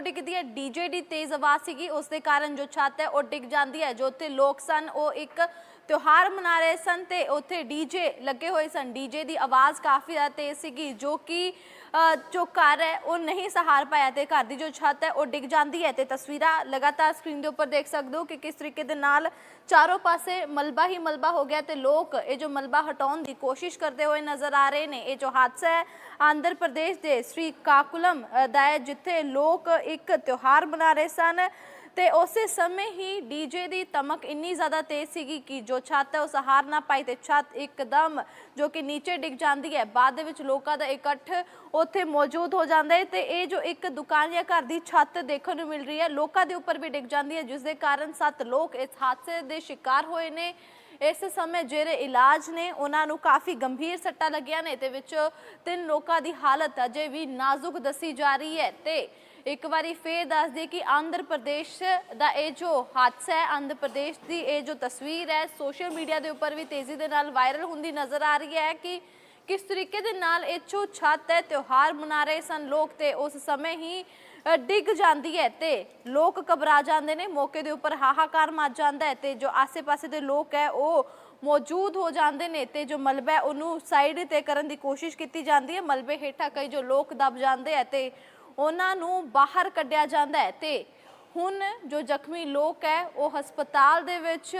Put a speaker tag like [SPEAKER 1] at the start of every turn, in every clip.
[SPEAKER 1] ਕਿਉਂ ਡਿੱਗਦੀ ਹੈ। ਡੀਜੇ ਦੀ ਤੇਜ਼ ਆਵਾਜ਼ ਸੀਗੀ। ਉਸ ਦੇ ਕਾਰਨ ਜੋ ਛੱਤ ਹੈ, ਉਹ ਡਿੱਗ ਜਾਂਦੀ ਹੈ। ਜੋ ਉੱਥੇ ਲੋਕ ਸਨ, ਉਹ ਇੱਕ ਤਿਉਹਾਰ ਮਨਾ ਰਹੇ ਸਨ ਤੇ ਉੱਥੇ ਡੀਜੇ ਲੱਗੇ ਹੋਏ ਸਨ। ਡੀਜੇ ਦੀ ਆਵਾਜ਼ ਕਾਫੀ ਜ਼ਿਆਦਾ ਤੇਜ਼ ਸੀਗੀ, ਜੋ ਕਿ ਜੋ ਘਰ ਹੈ, ਉਹ ਨਹੀਂ ਸਹਾਰ ਪਾਇਆ ਤੇ ਘਰ ਦੀ ਜੋ ਛੱਤ ਹੈ, ਉਹ ਡਿੱਗ ਜਾਂਦੀ ਹੈ ਤੇ ਤਸਵੀਰਾਂ ਲਗਾਤਾਰ ਸਕਰੀਨ ਦੇ ਉੱਪਰ ਦੇਖ ਸਕਦੇ ਹੋ ਕਿ ਕਿਸ ਤਰੀਕੇ ਦੇ ਨਾਲ ਚਾਰੋਂ ਪਾਸੇ ਮਲਬਾ ਹੀ ਮਲਬਾ ਹੋ ਗਿਆ ਤੇ ਲੋਕ ਇਹ ਜੋ ਮਲਬਾ ਹਟਾਉਣ ਦੀ ਕੋਸ਼ਿਸ਼ ਕਰਦੇ ਹੋਏ ਨਜ਼ਰ ਆ ਰਹੇ ਨੇ। ਇਹ ਜੋ ਹਾਦਸਾ ਹੈ, ਆਂਧਰ ਪ੍ਰਦੇਸ਼ ਦੇ ਸ੍ਰੀ ਕਾਕੁਲਮ ਦਾ ਹੈ, ਜਿੱਥੇ ਲੋਕ ਇੱਕ ਤਿਉਹਾਰ ਮਨਾ ਰਹੇ ਸਨ। ਤੇ ਉਸੇ ਸਮੇਂ ਹੀ ਡੀਜੇ ਦੀ ਧਮਕ ਇੰਨੀ ਜ਼ਿਆਦਾ ਤੇਜ਼ ਸੀਗੀ ਕਿ ਜੋ ਛੱਤ ਹੈ ਉਹ ਸਹਾਰ ਨਾ ਪਾਈ ਤੇ ਛੱਤ ਇੱਕਦਮ ਜੋ ਕਿ ਨੀਚੇ ਡਿੱਗ ਜਾਂਦੀ ਹੈ। ਬਾਅਦ ਦੇ ਵਿੱਚ ਲੋਕਾਂ ਦਾ ਇਕੱਠ ਉੱਥੇ ਮੌਜੂਦ ਹੋ ਜਾਂਦਾ ਹੈ ਤੇ ਇਹ ਜੋ ਇੱਕ ਦੁਕਾਨ ਜਾਂ ਘਰ ਦੀ ਛੱਤ ਦੇਖਣ ਨੂੰ ਮਿਲ ਰਹੀ ਹੈ, ਲੋਕਾਂ ਦੇ ਉੱਪਰ ਵੀ ਡਿੱਗ ਜਾਂਦੀ ਹੈ, ਜਿਸ ਦੇ ਕਾਰਨ ਸੱਤ ਲੋਕ ਇਸ ਹਾਦਸੇ ਦੇ ਸ਼ਿਕਾਰ ਹੋਏ ਨੇ। ਇਸ ਸਮੇਂ ਜਿਹੜੇ ਇਲਾਜ ਨੇ, ਉਹਨਾਂ ਨੂੰ ਕਾਫੀ ਗੰਭੀਰ ਸੱਟਾਂ ਲੱਗੀਆਂ ਨੇ, ਤੇ ਵਿੱਚ ਤਿੰਨ ਲੋਕਾਂ ਦੀ ਹਾਲਤ ਅਜੇ ਵੀ ਨਾਜ਼ੁਕ ਦੱਸੀ ਜਾ ਰਹੀ ਹੈ ਤੇ ਇੱਕ ਵਾਰੀ ਫੇਰ ਦੱਸ ਦਈਏ ਕਿ ਆਂਧਰ ਪ੍ਰਦੇਸ਼ ਦਾ ਇਹ ਜੋ ਹਾਦਸਾ ਹੈ, ਆਂਧਰ ਪ੍ਰਦੇਸ਼ ਦੀ ਇਹ ਜੋ ਤਸਵੀਰ ਹੈ, ਸੋਸ਼ਲ ਮੀਡੀਆ ਦੇ ਉੱਪਰ ਵੀ ਤੇਜ਼ੀ ਦੇ ਨਾਲ ਵਾਇਰਲ ਹੁੰਦੀ ਨਜ਼ਰ ਆ ਰਹੀ ਹੈ ਕਿ ਕਿਸ ਤਰੀਕੇ ਦੇ ਨਾਲ ਇਹ ਜੋ ਛੱਤ ਹੈ, ਤਿਉਹਾਰ ਮਨਾ ਰਹੇ ਸਨ, ਲੋਕ ਤੇ ਉਸ ਸਮੇਂ ਹੀ ਡਿੱਗ ਜਾਂਦੀ ਹੈ ਤੇ ਲੋਕ ਘਬਰਾ ਜਾਂਦੇ ਨੇ, ਮੌਕੇ ਦੇ ਉੱਪਰ ਹਾਹਾਕਾਰ ਮਚ ਜਾਂਦਾ ਹੈ ਤੇ ਜੋ ਆਸੇ-ਪਾਸੇ ਦੇ ਲੋਕ ਹੈ, ਉਹ ਮੌਜੂਦ ਹੋ ਜਾਂਦੇ ਨੇ ਤੇ ਜੋ ਮਲਬਾ ਹੈ ਉਹਨੂੰ ਸਾਈਡ ਤੇ ਕਰਨ ਦੀ ਕੋਸ਼ਿਸ਼ ਕੀਤੀ ਜਾਂਦੀ ਹੈ, ਮਲਬੇ ਹੇਠਾਂ ਕਈ ਜੋ ਲੋਕ ਦਬ ਜਾਂਦੇ ਹੈ ਤੇ ਉਹਨਾਂ ਨੂੰ ਬਾਹਰ ਕੱਢਿਆ ਜਾਂਦਾ ਹੈ ਤੇ ਹੁਣ ਜੋ ਜ਼ਖਮੀ ਲੋਕ ਹੈ, ਉਹ ਹਸਪਤਾਲ ਦੇ ਵਿੱਚ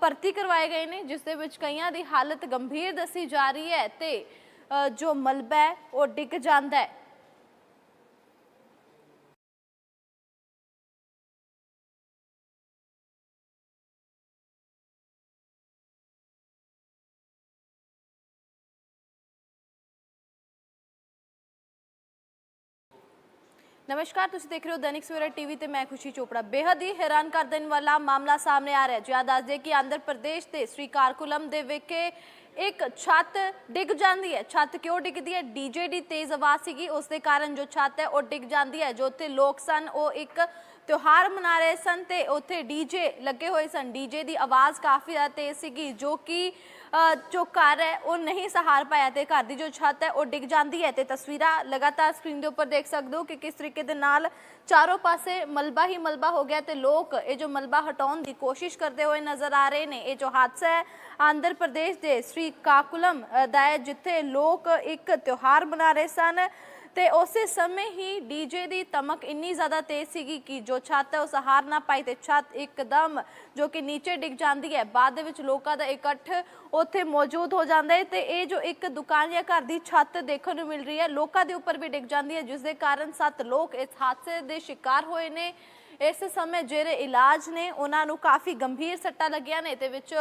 [SPEAKER 1] ਭਰਤੀ ਕਰਵਾਏ ਗਏ ਨੇ, ਜਿਸ ਦੇ ਵਿੱਚ ਕਈਆਂ ਦੀ ਹਾਲਤ ਗੰਭੀਰ ਦੱਸੀ ਜਾ ਰਹੀ ਹੈ ਤੇ ਜੋ ਮਲਬਾ ਹੈ, ਉਹ ਡਿੱਗ ਜਾਂਦਾ ਹੈ। ਨਮਸਕਾਰ, ਤੁਸੀਂ ਦੇਖ ਰਹੇ ਹੋ ਦੈਨਿਕ ਸਵੇਰਾ ਟੀਵੀ ਤੇ ਮੈਂ ਖੁਸ਼ੀ ਚੋਪੜਾ। ਬੇहद ਹੀ ਹੈਰਾਨ ਕਰ ਦੇਣ ਵਾਲਾ ਮਾਮਲਾ ਸਾਹਮਣੇ ਆ ਰਿਹਾ ਹੈ। ਜਿਆ ਦੱਸਦੇ ਕਿ ਆਂਧਰ ਪ੍ਰਦੇਸ਼ ਦੇ ਸ੍ਰੀ ਕਾਰਕੁਲਮ ਦੇ ਵਿਖੇ ਇੱਕ ਛੱਤ ਡਿੱਗ ਜਾਂਦੀ ਹੈ। ਛੱਤ ਕਿਉਂ ਡਿੱਗਦੀ ਹੈ? ਡੀਜੇ ਦੀ ਤੇਜ਼ ਆਵਾਜ਼ ਸੀਗੀ। ਉਸ ਦੇ ਕਾਰਨ ਜੋ ਛੱਤ ਹੈ, ਉਹ ਡਿੱਗ ਜਾਂਦੀ ਹੈ। ਜੋ ਉੱਥੇ ਲੋਕ ਸਨ, ਉਹ ਇੱਕ ਤਿਉਹਾਰ ਮਨਾ ਰਹੇ ਸਨ ਤੇ ਉੱਥੇ ਡੀਜੇ ਲੱਗੇ ਹੋਏ ਸਨ। ਡੀਜੇ ਦੀ ਆਵਾਜ਼ ਕਾਫੀ ਜ਼ਿਆਦਾ ਤੇਜ਼ ਸੀਗੀ, ਜੋ ਕਿ ਜੋ ਘਰ ਹੈ, ਉਹ ਨਹੀਂ ਸਹਾਰ ਪਾਇਆ ਤੇ ਘਰ ਦੀ ਜੋ ਛੱਤ ਹੈ, ਉਹ ਡਿੱਗ ਜਾਂਦੀ ਹੈ ਤੇ ਤਸਵੀਰਾਂ ਲਗਾਤਾਰ ਸਕਰੀਨ ਦੇ ਉੱਪਰ ਦੇਖ ਸਕਦੇ ਹੋ ਕਿ ਕਿਸ ਤਰੀਕੇ ਦੇ ਨਾਲ ਚਾਰੋਂ ਪਾਸੇ ਮਲਬਾ ਹੀ ਮਲਬਾ ਹੋ ਗਿਆ ਤੇ ਲੋਕ ਇਹ ਜੋ ਮਲਬਾ ਹਟਾਉਣ ਦੀ ਕੋਸ਼ਿਸ਼ ਕਰਦੇ ਹੋਏ ਨਜ਼ਰ ਆ ਰਹੇ ਨੇ। ਇਹ ਜੋ ਹਾਦਸਾ ਹੈ, ਆਂਧਰ ਪ੍ਰਦੇਸ਼ ਦੇ ਸ੍ਰੀ ਕਾਕੁਲਮ ਦਾ ਹੈ, ਜਿੱਥੇ ਲੋਕ ਇੱਕ ਤਿਉਹਾਰ ਮਨਾ ਰਹੇ ਸਨ। ਤੇ ਉਸੇ ਸਮੇਂ ਹੀ ਡੀਜੇ ਦੀ ਧਮਕ ਇੰਨੀ ਜ਼ਿਆਦਾ ਤੇਜ਼ ਸੀਗੀ ਕਿ ਜੋ ਛੱਤ ਹੈ ਉਹ ਸਹਾਰ ਨਾ ਪਾਈ ਤੇ ਛੱਤ ਇੱਕਦਮ ਜੋ ਕਿ ਨੀਚੇ ਡਿੱਗ ਜਾਂਦੀ ਹੈ। ਬਾਅਦ ਦੇ ਵਿੱਚ ਲੋਕਾਂ ਦਾ ਇਕੱਠ ਉੱਥੇ ਮੌਜੂਦ ਹੋ ਜਾਂਦਾ ਹੈ ਤੇ ਇਹ ਜੋ ਇੱਕ ਦੁਕਾਨ ਜਾਂ ਘਰ ਦੀ ਛੱਤ ਦੇਖਣ ਨੂੰ ਮਿਲ ਰਹੀ ਹੈ, ਲੋਕਾਂ ਦੇ ਉੱਪਰ ਵੀ ਡਿੱਗ ਜਾਂਦੀ ਹੈ, ਜਿਸ ਦੇ ਕਾਰਨ ਸੱਤ ਲੋਕ ਇਸ ਹਾਦਸੇ ਦੇ ਸ਼ਿਕਾਰ ਹੋਏ ਨੇ। ਇਸ ਸਮੇਂ ਜਿਹੜੇ ਇਲਾਜ ਨੇ, ਉਹਨਾਂ ਨੂੰ ਕਾਫੀ ਗੰਭੀਰ ਸੱਟਾਂ ਲੱਗੀਆਂ ਨੇ, ਤੇ ਵਿੱਚ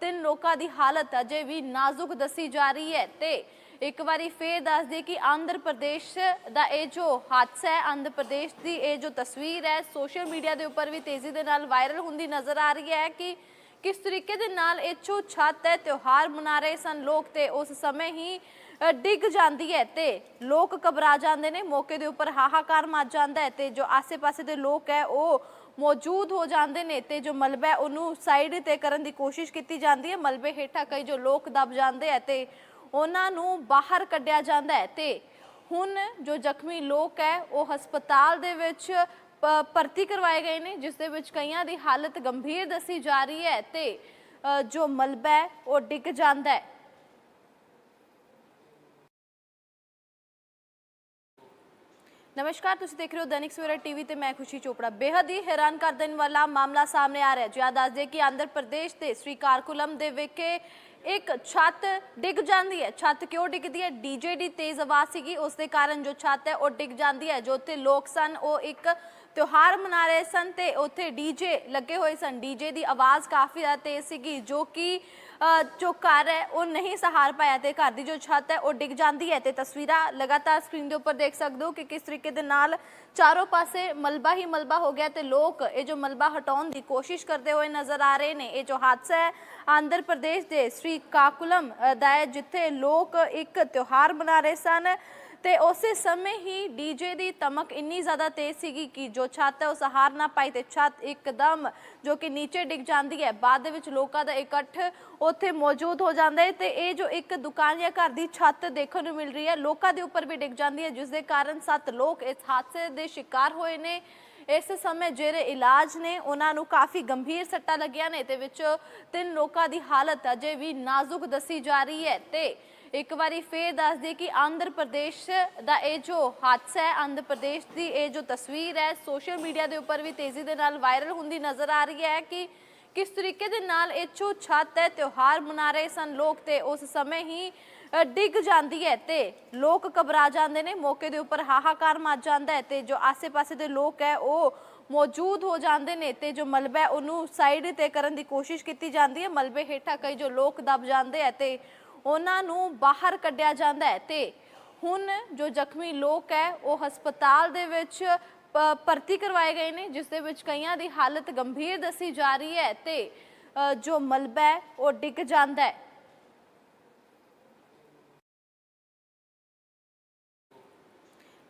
[SPEAKER 1] ਤਿੰਨ ਲੋਕਾਂ ਦੀ ਹਾਲਤ ਅਜੇ ਵੀ ਨਾਜ਼ੁਕ ਦੱਸੀ ਜਾ ਰਹੀ ਹੈ ਤੇ ਇੱਕ ਵਾਰੀ ਫੇਰ ਦੱਸ ਦਈਏ ਕਿ ਆਂਧਰ ਪ੍ਰਦੇਸ਼ ਦਾ ਇਹ ਜੋ ਹਾਦਸਾ ਹੈ, ਆਂਧਰ ਪ੍ਰਦੇਸ਼ ਦੀ ਇਹ ਜੋ ਤਸਵੀਰ ਹੈ, ਸੋਸ਼ਲ ਮੀਡੀਆ ਦੇ ਉੱਪਰ ਵੀ ਤੇਜ਼ੀ ਦੇ ਨਾਲ ਵਾਇਰਲ ਹੁੰਦੀ ਨਜ਼ਰ ਆ ਰਹੀ ਹੈ ਕਿ ਕਿਸ ਤਰੀਕੇ ਦੇ ਨਾਲ ਇਹ ਜੋ ਛੱਤ ਹੈ, ਤਿਉਹਾਰ ਮਨਾ ਰਹੇ ਸਨ ਲੋਕ ਤੇ ਉਸ ਸਮੇਂ ਹੀ ਡਿੱਗ ਜਾਂਦੀ ਹੈ ਤੇ ਲੋਕ ਘਬਰਾ ਜਾਂਦੇ ਨੇ, ਮੌਕੇ ਦੇ ਉੱਪਰ ਹਾਹਾਕਾਰ ਮਚ ਜਾਂਦਾ ਹੈ ਤੇ ਜੋ ਆਸੇ-ਪਾਸੇ ਦੇ ਲੋਕ ਹੈ, ਉਹ ਮੌਜੂਦ ਹੋ ਜਾਂਦੇ ਨੇ ਤੇ ਜੋ ਮਲਬਾ ਹੈ ਉਹਨੂੰ ਸਾਈਡ ਤੇ ਕਰਨ ਦੀ ਕੋਸ਼ਿਸ਼ ਕੀਤੀ ਜਾਂਦੀ ਹੈ, ਮਲਬੇ ਹੇਠਾਂ ਕਈ ਜੋ ਲੋਕ ਦਬ ਜਾਂਦੇ ਆ ਤੇ ਉਹਨਾਂ ਨੂੰ ਬਾਹਰ ਕੱਢਿਆ ਜਾਂਦਾ ਹੈ ਤੇ ਹੁਣ ਜੋ ਜ਼ਖਮੀ ਲੋਕ ਹੈ, ਉਹ ਹਸਪਤਾਲ ਦੇ ਵਿੱਚ ਭਰਤੀ ਕਰਵਾਏ ਗਏ ਨੇ, ਜਿਸ ਦੇ ਵਿੱਚ ਕਈਆਂ ਦੀ ਹਾਲਤ ਗੰਭੀਰ ਦੱਸੀ ਜਾ ਰਹੀ ਹੈ ਤੇ ਜੋ ਮਲਬਾ ਹੈ ਉਹ ਡਿੱਗ ਜਾਂਦਾ ਹੈ। ਨਮਸਕਾਰ, ਤੁਸੀਂ ਦੇਖ ਰਹੇ ਹੋ ਦੈਨਿਕ ਸਵੇਰਾ ਟੀਵੀ ਤੇ ਮੈਂ ਖੁਸ਼ੀ ਚੋਪੜਾ। ਬੇहद ਹੀ ਹੈਰਾਨ ਕਰ ਦੇਣ ਵਾਲਾ ਮਾਮਲਾ ਸਾਹਮਣੇ ਆ ਰਿਹਾ ਹੈ। ਜਿਆ ਦੱਸਦੇ ਕਿ ਆਂਧਰ ਪ੍ਰਦੇਸ਼ ਦੇ ਸ੍ਰੀ ਕਾਰਕੁਲਮ ਦੇ ਵਿਖੇ ਇੱਕ ਛੱਤ ਡਿੱਗ ਜਾਂਦੀ ਹੈ। ਛੱਤ ਕਿਉਂ ਡਿੱਗਦੀ ਹੈ? ਡੀਜੇ ਦੀ ਤੇਜ਼ ਆਵਾਜ਼ ਸੀਗੀ। ਉਸ ਦੇ ਕਾਰਨ ਜੋ ਛੱਤ ਹੈ, ਉਹ ਡਿੱਗ ਜਾਂਦੀ ਹੈ। ਜੋ ਉੱਥੇ ਲੋਕ ਸਨ, ਉਹ ਇੱਕ ਤਿਉਹਾਰ ਮਨਾ ਰਹੇ ਸਨ ਤੇ ਉੱਥੇ ਡੀਜੇ ਲੱਗੇ ਹੋਏ ਸਨ। ਡੀਜੇ ਦੀ ਆਵਾਜ਼ ਕਾਫੀ ਜ਼ਿਆਦਾ ਤੇਜ਼ ਸੀਗੀ, ਜੋ ਕਿ ਜੋ ਘਰ ਹੈ, ਉਹ ਨਹੀਂ ਸਹਾਰ ਪਾਇਆ ਤੇ ਘਰ ਦੀ ਜੋ ਛੱਤ ਹੈ, ਉਹ ਡਿੱਗ ਜਾਂਦੀ ਹੈ ਤੇ ਤਸਵੀਰਾਂ ਲਗਾਤਾਰ ਸਕਰੀਨ ਦੇ ਉੱਪਰ ਦੇਖ ਸਕਦੇ ਹੋ ਕਿ ਕਿਸ ਤਰੀਕੇ ਦੇ ਨਾਲ ਚਾਰੋਂ ਪਾਸੇ ਮਲਬਾ ਹੀ ਮਲਬਾ ਹੋ ਗਿਆ ਤੇ ਲੋਕ ਇਹ ਜੋ ਮਲਬਾ ਹਟਾਉਣ ਦੀ ਕੋਸ਼ਿਸ਼ ਕਰਦੇ ਹੋਏ ਨਜ਼ਰ ਆ ਰਹੇ ਨੇ। ਇਹ ਜੋ ਹਾਦਸਾ ਹੈ, ਆਂਧਰ ਪ੍ਰਦੇਸ਼ ਦੇ ਸ੍ਰੀ ਕਾਕੁਲਮ ਦਾ ਹੈ, ਜਿੱਥੇ ਲੋਕ ਇੱਕ ਤਿਉਹਾਰ ਮਨਾ ਰਹੇ ਸਨ। ਤੇ ਉਸੇ ਸਮੇਂ ਹੀ ਡੀਜੇ ਦੀ ਤਮਕ ਇੰਨੀ ਜ਼ਿਆਦਾ ਤੇਜ਼ ਸੀਗੀ ਕਿ ਜੋ ਛੱਤ ਹੈ ਉਹ ਸਹਾਰ ਨਾ ਪਾਈ ਤੇ ਛੱਤ ਇੱਕਦਮ ਜੋ ਕਿ ਨੀਚੇ ਡਿੱਗ ਜਾਂਦੀ ਹੈ। ਬਾਅਦ ਦੇ ਵਿੱਚ ਲੋਕਾਂ ਦਾ ਇਕੱਠ ਉੱਥੇ ਮੌਜੂਦ ਹੋ ਜਾਂਦਾ ਹੈ ਤੇ ਇਹ ਜੋ ਇੱਕ ਦੁਕਾਨ ਜਾਂ ਘਰ ਦੀ ਛੱਤ ਦੇਖਣ ਨੂੰ ਮਿਲ ਰਹੀ ਹੈ, ਲੋਕਾਂ ਦੇ ਉੱਪਰ ਵੀ ਡਿੱਗ ਜਾਂਦੀ ਹੈ, ਜਿਸ ਦੇ ਕਾਰਨ ਸੱਤ ਲੋਕ ਇਸ ਹਾਦਸੇ ਦੇ ਸ਼ਿਕਾਰ ਹੋਏ ਨੇ। ਇਸ ਸਮੇਂ ਜਿਹੜੇ ਇਲਾਜ ਨੇ, ਉਹਨਾਂ ਨੂੰ ਕਾਫੀ ਗੰਭੀਰ ਸੱਟਾਂ ਲੱਗੀਆਂ ਨੇ, ਤੇ ਵਿੱਚ ਤਿੰਨ ਲੋਕਾਂ ਦੀ ਹਾਲਤ ਅਜੇ ਵੀ ਨਾਜ਼ੁਕ ਦੱਸੀ ਜਾ ਰਹੀ ਹੈ ਤੇ ਇੱਕ ਵਾਰੀ ਫੇਰ ਦੱਸ ਦਈਏ ਕਿ ਆਂਧਰ ਪ੍ਰਦੇਸ਼ ਦਾ ਇਹ ਜੋ ਹਾਦਸਾ ਹੈ, ਆਂਧਰ ਪ੍ਰਦੇਸ਼ ਦੀ ਇਹ ਜੋ ਤਸਵੀਰ ਹੈ ਸੋਸ਼ਲ ਮੀਡੀਆ ਦੇ ਉੱਪਰ ਵੀ ਤੇਜ਼ੀ ਦੇ ਨਾਲ ਵਾਇਰਲ ਹੁੰਦੀ ਨਜ਼ਰ ਆ ਰਹੀ ਹੈ ਕਿ ਕਿਸ ਤਰੀਕੇ ਦੇ ਨਾਲ ਇਹ ਜੋ ਛੱਤ ਹੈ, ਤਿਉਹਾਰ ਮਨਾ ਰਹੇ ਸਨ ਲੋਕ ਤੇ ਉਸ ਸਮੇਂ ਹੀ ਡਿੱਗ ਜਾਂਦੀ ਹੈ ਤੇ ਲੋਕ ਘਬਰਾ ਜਾਂਦੇ ਨੇ, ਮੌਕੇ ਦੇ ਉੱਪਰ ਹਾਹਾਕਾਰ ਮਚ ਜਾਂਦਾ ਹੈ ਤੇ ਜੋ ਆਸੇ-ਪਾਸੇ ਦੇ ਲੋਕ ਹੈ, ਉਹ ਮੌਜੂਦ ਹੋ ਜਾਂਦੇ ਨੇ ਤੇ ਜੋ ਮਲਬਾ ਹੈ ਉਹਨੂੰ ਸਾਈਡ ਤੇ ਕਰਨ ਦੀ ਕੋਸ਼ਿਸ਼ ਕੀਤੀ ਜਾਂਦੀ ਹੈ, ਮਲਬੇ ਹੇਠਾਂ ਕਈ ਜੋ ਲੋਕ ਦਬ ਜਾਂਦੇ ਹੈ ਤੇ ਉਹਨਾਂ ਨੂੰ ਬਾਹਰ ਕੱਢਿਆ ਜਾਂਦਾ ਹੈ ਤੇ ਹੁਣ ਜੋ ਜ਼ਖਮੀ ਲੋਕ ਹੈ, ਉਹ ਹਸਪਤਾਲ ਦੇ ਵਿੱਚ ਭਰਤੀ ਕਰਵਾਏ ਗਏ ਨੇ, ਜਿਸ ਦੇ ਵਿੱਚ ਕਈਆਂ ਦੀ ਹਾਲਤ ਗੰਭੀਰ ਦੱਸੀ ਜਾ ਰਹੀ ਹੈ ਤੇ ਜੋ ਮਲਬਾ ਹੈ, ਉਹ ਡਿੱਗ ਜਾਂਦਾ ਹੈ।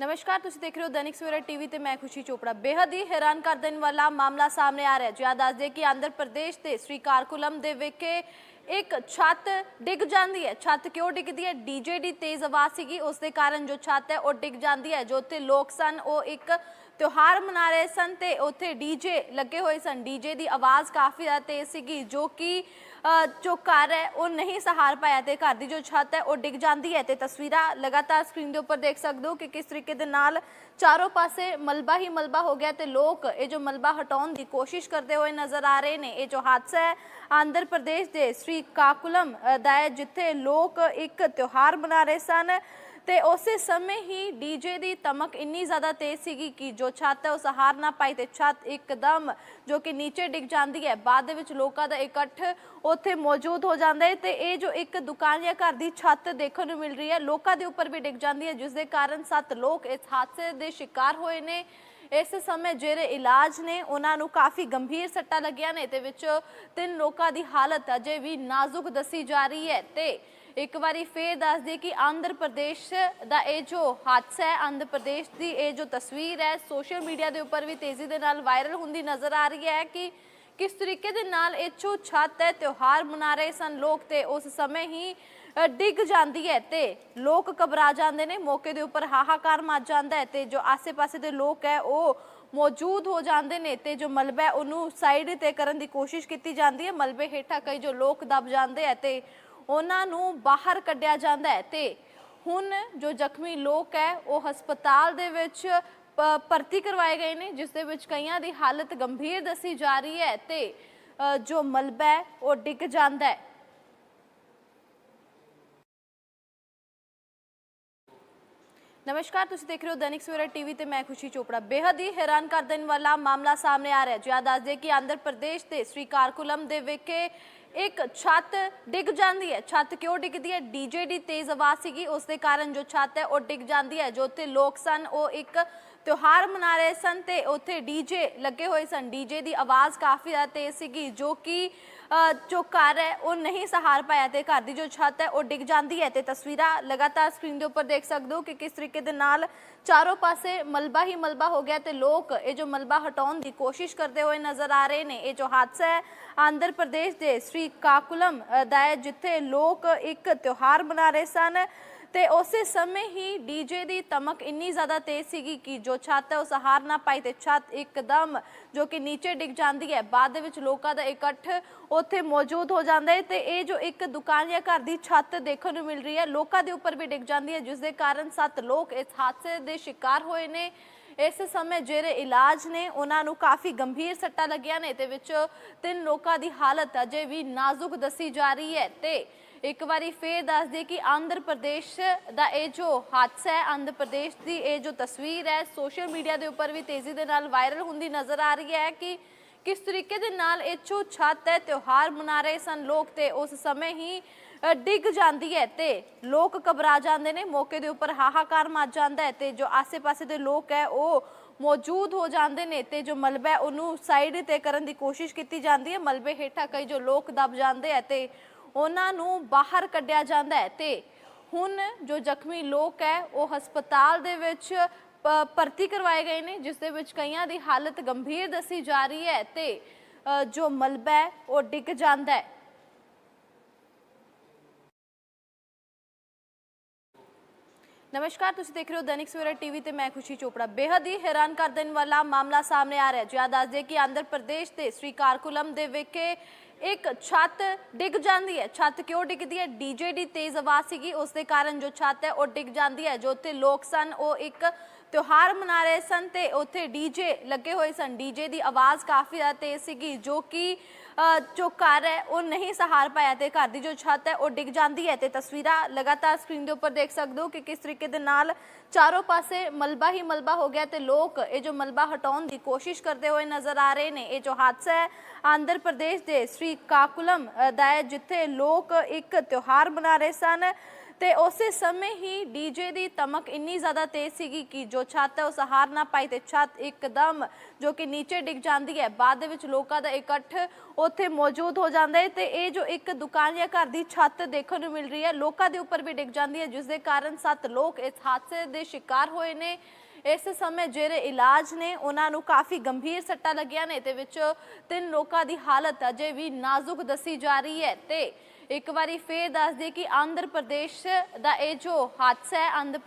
[SPEAKER 1] ਨਮਸਕਾਰ, ਤੁਸੀਂ ਦੇਖ ਰਹੇ ਹੋ ਦੈਨਿਕ ਸਵੇਰਾ ਟੀਵੀ ਤੇ ਮੈਂ ਖੁਸ਼ੀ ਚੋਪੜਾ। ਬੇਹੱਦ ਹੀ ਹੈਰਾਨ ਕਰ ਦੇਣ ਵਾਲਾ ਮਾਮਲਾ ਸਾਹਮਣੇ ਆ ਰਿਹਾ ਹੈ। ਜਿਆ ਦੱਸਦੇ ਕਿ ਆਂਧਰ ਪ੍ਰਦੇਸ਼ ਦੇ ਸ੍ਰੀ ਕਾਰਕੁਲਮ ਦੇ ਵਿਖੇ ਇੱਕ ਛੱਤ ਡਿੱਗ ਜਾਂਦੀ ਹੈ। ਛੱਤ ਕਿਉਂ ਡਿੱਗਦੀ ਹੈ? ਡੀਜੇ ਦੀ ਤੇਜ਼ ਆਵਾਜ਼ ਸੀਗੀ। ਉਸ ਦੇ ਕਾਰਨ ਜੋ ਛੱਤ ਹੈ, ਉਹ ਡਿੱਗ ਜਾਂਦੀ ਹੈ। ਜੋ ਉੱਥੇ ਲੋਕ ਸਨ, ਉਹ ਇੱਕ ਤਿਉਹਾਰ ਮਨਾ ਰਹੇ ਸਨ ਤੇ ਉੱਥੇ ਡੀਜੇ ਲੱਗੇ ਹੋਏ ਸਨ। ਡੀਜੇ ਦੀ ਆਵਾਜ਼ ਕਾਫੀ ਜ਼ਿਆਦਾ ਤੇਜ਼ ਸੀਗੀ, ਜੋ ਕਿ ਜੋ ਘਰ ਹੈ, ਉਹ ਨਹੀਂ ਸਹਾਰ ਪਾਇਆ ਤੇ ਘਰ ਦੀ ਜੋ ਛੱਤ ਹੈ, ਉਹ ਡਿੱਗ ਜਾਂਦੀ ਹੈ ਤੇ ਤਸਵੀਰਾਂ ਲਗਾਤਾਰ ਸਕਰੀਨ ਦੇ ਉੱਪਰ ਦੇਖ ਸਕਦੇ ਹੋ ਕਿ ਕਿਸ ਤਰੀਕੇ ਦੇ ਨਾਲ ਚਾਰੋਂ ਪਾਸੇ ਮਲਬਾ ਹੀ ਮਲਬਾ ਹੋ ਗਿਆ ਤੇ ਲੋਕ ਇਹ ਜੋ ਮਲਬਾ ਹਟਾਉਣ ਦੀ ਕੋਸ਼ਿਸ਼ ਕਰਦੇ ਹੋਏ ਨਜ਼ਰ ਆ ਰਹੇ ਨੇ। ਇਹ ਜੋ ਹਾਦਸਾ ਹੈ, ਆਂਧਰ ਪ੍ਰਦੇਸ਼ ਦੇ ਸ੍ਰੀ ਕਾਕੁਲਮ ਦਾ ਹੈ, ਜਿੱਥੇ ਲੋਕ ਇੱਕ ਤਿਉਹਾਰ ਮਨਾ ਰਹੇ ਸਨ। ਤੇ ਉਸੇ ਸਮੇਂ ਹੀ ਡੀਜੇ ਦੀ ਧਮਕ ਇੰਨੀ ਜ਼ਿਆਦਾ ਤੇਜ਼ ਸੀਗੀ ਕਿ ਜੋ ਛੱਤ ਹੈ ਉਹ ਸਹਾਰ ਨਾ ਪਾਈ ਤੇ ਛੱਤ ਇੱਕਦਮ ਜੋ ਕਿ ਨੀਚੇ ਡਿੱਗ ਜਾਂਦੀ ਹੈ। ਬਾਅਦ ਦੇ ਵਿੱਚ ਲੋਕਾਂ ਦਾ ਇਕੱਠ ਉੱਥੇ ਮੌਜੂਦ ਹੋ ਜਾਂਦਾ ਹੈ ਤੇ ਇਹ ਜੋ ਇੱਕ ਦੁਕਾਨ ਜਾਂ ਘਰ ਦੀ ਛੱਤ ਦੇਖਣ ਨੂੰ ਮਿਲ ਰਹੀ ਹੈ, ਲੋਕਾਂ ਦੇ ਉੱਪਰ ਵੀ ਡਿੱਗ ਜਾਂਦੀ ਹੈ, ਜਿਸ ਦੇ ਕਾਰਨ ਸੱਤ ਲੋਕ ਇਸ ਹਾਦਸੇ ਦੇ ਸ਼ਿਕਾਰ ਹੋਏ ਨੇ। ਇਸ ਸਮੇਂ ਜਿਹੜੇ ਇਲਾਜ ਨੇ, ਉਹਨਾਂ ਨੂੰ ਕਾਫੀ ਗੰਭੀਰ ਸੱਟਾਂ ਲੱਗੀਆਂ ਨੇ, ਤੇ ਵਿੱਚ ਤਿੰਨ ਲੋਕਾਂ ਦੀ ਹਾਲਤ ਅਜੇ ਵੀ ਨਾਜ਼ੁਕ ਦੱਸੀ ਜਾ ਰਹੀ ਹੈ ਤੇ ਇੱਕ ਵਾਰੀ ਫੇਰ ਦੱਸ ਦਈਏ ਕਿ ਆਂਧਰ ਪ੍ਰਦੇਸ਼ ਦਾ ਇਹ ਜੋ ਹਾਦਸਾ ਹੈ, ਆਂਧਰ ਪ੍ਰਦੇਸ਼ ਦੀ ਇਹ ਜੋ ਤਸਵੀਰ ਹੈ ਸੋਸ਼ਲ ਮੀਡੀਆ ਦੇ ਉੱਪਰ ਵੀ ਤੇਜ਼ੀ ਦੇ ਨਾਲ ਵਾਇਰਲ ਹੁੰਦੀ ਨਜ਼ਰ ਆ ਰਹੀ ਹੈ ਕਿ ਕਿਸ ਤਰੀਕੇ ਦੇ ਨਾਲ ਇਹ ਛੋ ਛੱਤ ਹੈ, ਤਿਉਹਾਰ ਮਨਾ ਰਹੇ ਸਨ ਲੋਕ ਤੇ ਉਸ ਸਮੇਂ ਹੀ ਡਿੱਗ ਜਾਂਦੀ ਹੈ ਤੇ ਲੋਕ ਘਬਰਾ ਜਾਂਦੇ ਨੇ, ਮੌਕੇ ਦੇ ਉੱਪਰ ਹਾਹਾਕਾਰ ਮਚ ਜਾਂਦਾ ਹੈ ਤੇ ਜੋ ਆਸੇ-ਪਾਸੇ ਦੇ ਲੋਕ ਹੈ, ਉਹ ਮੌਜੂਦ ਹੋ ਜਾਂਦੇ ਨੇ ਤੇ ਜੋ ਮਲਬਾ ਹੈ ਉਹਨੂੰ ਸਾਈਡ ਤੇ ਕਰਨ ਦੀ ਕੋਸ਼ਿਸ਼ ਕੀਤੀ ਜਾਂਦੀ ਹੈ, ਮਲਬੇ ਹੇਠਾਂ ਕਈ ਜੋ ਲੋਕ ਦਬ ਜਾਂਦੇ ਹੈ ਤੇ ਉਹਨਾਂ ਨੂੰ ਬਾਹਰ ਕੱਢਿਆ ਜਾਂਦਾ ਹੈ ਤੇ ਹੁਣ ਜੋ ਜ਼ਖਮੀ ਲੋਕ ਹੈ, ਉਹ ਹਸਪਤਾਲ ਦੇ ਵਿੱਚ ਭਰਤੀ ਕਰਵਾਏ ਗਏ ਨੇ, ਜਿਸ ਦੇ ਵਿੱਚ ਕਈਆਂ ਦੀ ਹਾਲਤ ਗੰਭੀਰ ਦੱਸੀ ਜਾ ਰਹੀ ਹੈ ਤੇ ਜੋ ਮਲਬਾ ਹੈ, ਉਹ ਡਿੱਗ ਜਾਂਦਾ ਹੈ। ਨਮਸਕਾਰ, ਤੁਸੀਂ ਦੇਖ ਰਹੇ ਹੋ ਦੈਨਿਕ ਸਵੇਰਾ ਟੀਵੀ ਤੇ ਮੈਂ ਖੁਸ਼ੀ ਚੋਪੜਾ। ਬੇਹੱਦ ਹੀ ਹੈਰਾਨ ਕਰ ਦੇਣ ਵਾਲਾ ਮਾਮਲਾ ਸਾਹਮਣੇ ਆ ਰਿਹਾ ਹੈ। ਜਿਆ ਦੱਸਦੇ ਕਿ ਆਂਧਰ ਪ੍ਰਦੇਸ਼ ਦੇ ਸ੍ਰੀ ਕਾਰਕੁਲਮ ਦੇ ਵਿਖੇ ਇੱਕ ਛੱਤ ਡਿੱਗ ਜਾਂਦੀ ਹੈ। ਛੱਤ ਕਿਉਂ ਡਿੱਗਦੀ ਹੈ? ਡੀਜੇ ਦੀ ਤੇਜ਼ ਆਵਾਜ਼ ਸੀਗੀ। ਉਸ ਦੇ ਕਾਰਨ ਜੋ ਛੱਤ ਹੈ, ਉਹ ਡਿੱਗ ਜਾਂਦੀ ਹੈ। ਜੋ ਉੱਥੇ ਲੋਕ ਸਨ, ਉਹ ਇੱਕ ਤਿਉਹਾਰ ਮਨਾ ਰਹੇ ਸਨ ਤੇ ਉੱਥੇ ਡੀਜੇ ਲੱਗੇ ਹੋਏ ਸਨ। ਡੀਜੇ ਦੀ ਆਵਾਜ਼ ਕਾਫੀ ਜ਼ਿਆਦਾ ਤੇਜ਼ ਸੀਗੀ, ਜੋ ਕਿ ਜੋ ਘਰ ਹੈ, ਉਹ ਨਹੀਂ ਸਹਾਰ ਪਾਇਆ ਤੇ ਘਰ ਦੀ ਜੋ ਛੱਤ ਹੈ, ਉਹ ਡਿੱਗ ਜਾਂਦੀ ਹੈ ਤੇ ਤਸਵੀਰਾਂ ਲਗਾਤਾਰ ਸਕਰੀਨ ਦੇ ਉੱਪਰ ਦੇਖ ਸਕਦੇ ਹੋ ਕਿ ਕਿਸ ਤਰੀਕੇ ਦੇ ਨਾਲ ਚਾਰੋਂ ਪਾਸੇ ਮਲਬਾ ਹੀ ਮਲਬਾ ਹੋ ਗਿਆ ਤੇ ਲੋਕ ਇਹ ਜੋ ਮਲਬਾ ਹਟਾਉਣ ਦੀ ਕੋਸ਼ਿਸ਼ ਕਰਦੇ ਹੋਏ ਨਜ਼ਰ ਆ ਰਹੇ ਨੇ। ਇਹ ਜੋ ਹਾਦਸਾ ਹੈ, ਆਂਧਰ ਪ੍ਰਦੇਸ਼ ਦੇ ਸ੍ਰੀ ਕਾਕੁਲਮ ਦਾ ਹੈ, ਜਿੱਥੇ ਲੋਕ ਇੱਕ ਤਿਉਹਾਰ ਮਨਾ ਰਹੇ ਸਨ। ਤੇ ਉਸੇ ਸਮੇਂ ਹੀ ਡੀਜੇ ਦੀ ਤਮਕ ਇੰਨੀ ਜ਼ਿਆਦਾ ਤੇਜ਼ ਸੀਗੀ ਕਿ ਜੋ ਛੱਤ ਹੈ ਉਹ ਸਹਾਰ ਨਾ ਪਾਈ ਤੇ ਛੱਤ ਇੱਕਦਮ ਜੋ ਕਿ ਨੀਚੇ ਡਿੱਗ ਜਾਂਦੀ ਹੈ। ਬਾਅਦ ਦੇ ਵਿੱਚ ਲੋਕਾਂ ਦਾ ਇਕੱਠ ਉੱਥੇ ਮੌਜੂਦ ਹੋ ਜਾਂਦਾ ਹੈ ਤੇ ਇਹ ਜੋ ਇੱਕ ਦੁਕਾਨ ਜਾਂ ਘਰ ਦੀ ਛੱਤ ਦੇਖਣ ਨੂੰ ਮਿਲ ਰਹੀ ਹੈ, ਲੋਕਾਂ ਦੇ ਉੱਪਰ ਵੀ ਡਿੱਗ ਜਾਂਦੀ ਹੈ, ਜਿਸ ਦੇ ਕਾਰਨ ਸੱਤ ਲੋਕ ਇਸ ਹਾਦਸੇ ਦੇ ਸ਼ਿਕਾਰ ਹੋਏ ਨੇ। ਇਸ ਸਮੇਂ ਜਿਹੜੇ ਇਲਾਜ ਨੇ, ਉਹਨਾਂ ਨੂੰ ਕਾਫੀ ਗੰਭੀਰ ਸੱਟਾਂ ਲੱਗੀਆਂ ਨੇ, ਤੇ ਵਿੱਚ ਤਿੰਨ ਲੋਕਾਂ ਦੀ ਹਾਲਤ ਅਜੇ ਵੀ ਨਾਜ਼ੁਕ ਦੱਸੀ ਜਾ ਰਹੀ ਹੈ। ਤੇ ਇੱਕ ਵਾਰੀ ਫੇਰ ਦੱਸ ਦਈਏ ਕਿ ਆਂਧਰ ਪ੍ਰਦੇਸ਼ ਦਾ ਇਹ ਜੋ ਹਾਦਸਾ ਹੈ, ਆਂਧਰ ਪ੍ਰਦੇਸ਼ ਦੀ ਇਹ ਜੋ ਤਸਵੀਰ ਹੈ, ਸੋਸ਼ਲ ਮੀਡੀਆ ਦੇ ਉੱਪਰ ਵੀ ਤੇਜ਼ੀ ਦੇ ਨਾਲ ਵਾਇਰਲ ਹੁੰਦੀ ਨਜ਼ਰ ਆ ਰਹੀ ਹੈ ਕਿ ਕਿਸ ਤਰੀਕੇ ਦੇ ਨਾਲ ਇਹ ਛੋ ਛੱਤ ਹੈ, ਤਿਉਹਾਰ ਮਨਾ ਰਹੇ ਸਨ ਲੋਕ, ਤੇ ਉਸ ਸਮੇਂ ਹੀ ਡਿੱਗ ਜਾਂਦੀ ਹੈ ਤੇ ਲੋਕ ਘਬਰਾ ਜਾਂਦੇ ਨੇ, ਮੌਕੇ ਦੇ ਉੱਪਰ ਹਾਹਾਕਾਰ ਮਚ ਜਾਂਦਾ ਹੈ ਤੇ ਜੋ ਆਸੇ-ਪਾਸੇ ਦੇ ਲੋਕ ਹੈ, ਉਹ ਮੌਜੂਦ ਹੋ ਜਾਂਦੇ ਨੇ ਤੇ ਜੋ ਮਲਬਾ ਹੈ, ਉਹਨੂੰ ਸਾਈਡ ਤੇ ਕਰਨ ਦੀ ਕੋਸ਼ਿਸ਼ ਕੀਤੀ ਜਾਂਦੀ ਹੈ। ਮਲਬੇ ਹੇਠਾਂ ਕਈ ਜੋ ਲੋਕ ਦਬ ਜਾਂਦੇ ਹੈ ਤੇ ਉਹਨਾਂ ਨੂੰ ਬਾਹਰ ਕੱਢਿਆ ਜਾਂਦਾ ਹੈ ਤੇ ਹੁਣ ਜੋ ਜ਼ਖਮੀ ਲੋਕ ਹੈ, ਉਹ ਹਸਪਤਾਲ ਦੇ ਵਿੱਚ ਭਰਤੀ ਕਰਵਾਏ ਗਏ ਨੇ, ਜਿਸ ਦੇ ਵਿੱਚ ਕਈਆਂ ਦੀ ਹਾਲਤ ਗੰਭੀਰ ਦੱਸੀ ਜਾ ਰਹੀ ਹੈ ਤੇ ਜੋ ਮਲਬਾ ਹੈ, ਉਹ ਡਿੱਗ ਜਾਂਦਾ ਹੈ। ਨਮਸਕਾਰ, ਤੁਸੀਂ ਦੇਖ ਰਹੇ ਹੋ ਦੈਨਿਕ ਸਵੇਰਾ ਟੀਵੀ ਤੇ ਮੈਂ ਖੁਸ਼ੀ ਚੋਪੜਾ। ਬੇਹੱਦ ਹੀ ਹੈਰਾਨ ਕਰ ਦੇਣ ਵਾਲਾ ਮਾਮਲਾ ਸਾਹਮਣੇ ਆ ਰਿਹਾ ਹੈ। ਜ਼ਿਆਦਾ ਦੱਸ ਦੇ ਕਿ ਆਂਧਰ ਪ੍ਰਦੇਸ਼ ਦੇ ਸ੍ਰੀ ਕਾਰਕੁਲਮ ਦੇ ਵਿਖੇ ਇੱਕ ਛੱਤ ਡਿੱਗ ਜਾਂਦੀ ਹੈ। ਛੱਤ ਕਿਉਂ ਡਿੱਗਦੀ ਹੈ? ਡੀਜੇ ਦੀ ਤੇਜ਼ ਆਵਾਜ਼ ਸੀਗੀ। ਉਸ ਦੇ ਕਾਰਨ ਜੋ ਛੱਤ ਹੈ, ਉਹ ਡਿੱਗ ਜਾਂਦੀ ਹੈ। ਜੋ ਉੱਥੇ ਲੋਕ ਸਨ, ਉਹ ਇੱਕ ਤਿਉਹਾਰ ਮਨਾ ਰਹੇ ਸਨ ਤੇ ਉੱਥੇ ਡੀਜੇ ਲੱਗੇ ਹੋਏ ਸਨ। ਡੀਜੇ ਦੀ ਆਵਾਜ਼ ਕਾਫੀ ਜ਼ਿਆਦਾ ਤੇਜ਼ ਸੀਗੀ, ਜੋ ਕਿ ਜੋ ਘਰ ਹੈ, ਉਹ ਨਹੀਂ ਸਹਾਰ ਪਾਇਆ ਤੇ ਘਰ ਦੀ ਜੋ ਛੱਤ ਹੈ, ਉਹ ਡਿੱਗ ਜਾਂਦੀ ਹੈ ਤੇ ਤਸਵੀਰਾਂ ਲਗਾਤਾਰ ਸਕਰੀਨ ਦੇ ਉੱਪਰ ਦੇਖ ਸਕਦੇ ਹੋ ਕਿ ਕਿਸ ਤਰੀਕੇ ਦੇ ਨਾਲ ਚਾਰੋਂ ਪਾਸੇ ਮਲਬਾ ਹੀ ਮਲਬਾ ਹੋ ਗਿਆ ਤੇ ਲੋਕ ਇਹ ਜੋ ਮਲਬਾ ਹਟਾਉਣ ਦੀ ਕੋਸ਼ਿਸ਼ ਕਰਦੇ ਹੋਏ ਨਜ਼ਰ ਆ ਰਹੇ ਨੇ। ਇਹ ਜੋ ਹਾਦਸਾ ਹੈ, ਆਂਧਰ ਪ੍ਰਦੇਸ਼ ਦੇ ਸ੍ਰੀ ਕਾਕੁਲਮ ਦਾ ਹੈ, ਜਿੱਥੇ ਲੋਕ ਇੱਕ ਤਿਉਹਾਰ ਮਨਾ ਰਹੇ ਸਨ। ਤੇ ਉਸੇ ਸਮੇਂ ਹੀ ਡੀਜੇ ਦੀ ਧਮਕ ਇੰਨੀ ਜ਼ਿਆਦਾ ਤੇਜ਼ ਸੀਗੀ ਕਿ ਜੋ ਛੱਤ ਹੈ ਉਹ ਸਹਾਰ ਨਾ ਪਾਈ ਤੇ ਛੱਤ ਇੱਕਦਮ ਜੋ ਕਿ ਨੀਚੇ ਡਿੱਗ ਜਾਂਦੀ ਹੈ। ਬਾਅਦ ਦੇ ਵਿੱਚ ਲੋਕਾਂ ਦਾ ਇਕੱਠ ਉੱਥੇ ਮੌਜੂਦ ਹੋ ਜਾਂਦਾ ਹੈ ਤੇ ਇਹ ਜੋ ਇੱਕ ਦੁਕਾਨ ਜਾਂ ਘਰ ਦੀ ਛੱਤ ਦੇਖਣ ਨੂੰ ਮਿਲ ਰਹੀ ਹੈ, ਲੋਕਾਂ ਦੇ ਉੱਪਰ ਵੀ ਡਿੱਗ ਜਾਂਦੀ ਹੈ, ਜਿਸ ਦੇ ਕਾਰਨ ਸੱਤ ਲੋਕ ਇਸ ਹਾਦਸੇ ਦੇ ਸ਼ਿਕਾਰ ਹੋਏ ਨੇ। ਇਸ ਸਮੇਂ ਜਿਹੜੇ ਇਲਾਜ ਨੇ, ਉਹਨਾਂ ਨੂੰ ਕਾਫੀ ਗੰਭੀਰ ਸੱਟਾਂ ਲੱਗੀਆਂ ਨੇ, ਤੇ ਵਿੱਚ ਤਿੰਨ ਲੋਕਾਂ ਦੀ ਹਾਲਤ ਅਜੇ ਵੀ ਨਾਜ਼ੁਕ ਦੱਸੀ ਜਾ ਰਹੀ ਹੈ ਤੇ ਇੱਕ ਵਾਰੀ ਫੇਰ ਦੱਸ ਦਈਏ ਕਿ ਆਂਧਰ ਪ੍ਰਦੇਸ਼ ਦਾ ਇਹ ਜੋ ਹਾਦਸਾ ਹੈ ਆਂਧਰ